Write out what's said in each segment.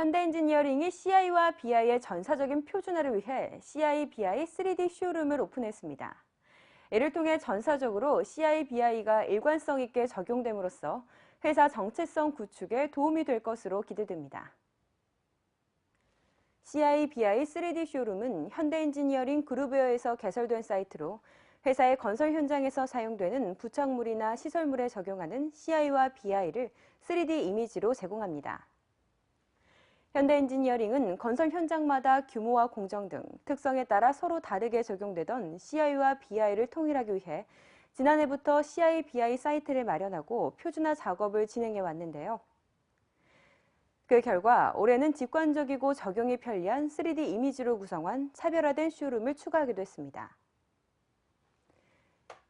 현대 엔지니어링이 CI와 BI의 전사적인 표준화를 위해 CI, BI 3D 쇼룸을 오픈했습니다. 이를 통해 전사적으로 CI, BI가 일관성 있게 적용됨으로써 회사 정체성 구축에 도움이 될 것으로 기대됩니다. CI, BI 3D 쇼룸은 현대 엔지니어링 그룹웨어에서 개설된 사이트로 회사의 건설 현장에서 사용되는 부착물이나 시설물에 적용하는 CI와 BI를 3D 이미지로 제공합니다. 현대 엔지니어링은 건설 현장마다 규모와 공정 등 특성에 따라 서로 다르게 적용되던 CI와 BI를 통일하기 위해 지난해부터 CI, BI 사이트를 마련하고 표준화 작업을 진행해 왔는데요. 그 결과 올해는 직관적이고 적용이 편리한 3D 이미지로 구성한 차별화된 쇼룸을 추가하기도 했습니다.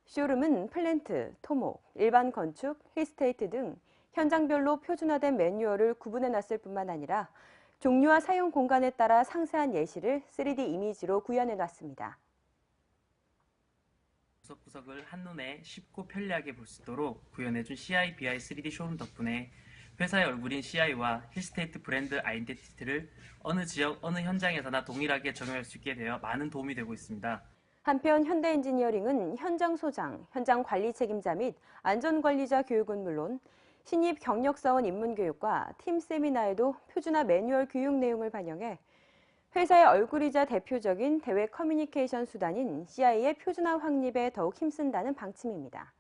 쇼룸은 플랜트, 토목, 일반 건축, 힐스테이트 등 현장별로 표준화된 매뉴얼을 구분해 놨을 뿐만 아니라 종류와 사용 공간에 따라 상세한 예시를 3D 이미지로 구현해 놨습니다. 구석 구석을 한눈에 쉽고 편리하게 볼 수 있도록 구현해준 CI, BI 3D 쇼룸 덕분에 회사의 얼굴인 CI와 힐스테이트 브랜드 아이덴티티를 어느 지역, 어느 현장에서나 동일하게 적용할 수 있게 되어 많은 도움이 되고 있습니다. 한편 현대 엔지니어링은 현장 소장, 현장 관리 책임자 및 안전관리자 교육은 물론 신입 경력사원 입문교육과 팀 세미나에도 표준화 매뉴얼 교육 내용을 반영해 회사의 얼굴이자 대표적인 대외 커뮤니케이션 수단인 CI의 표준화 확립에 더욱 힘쓴다는 방침입니다.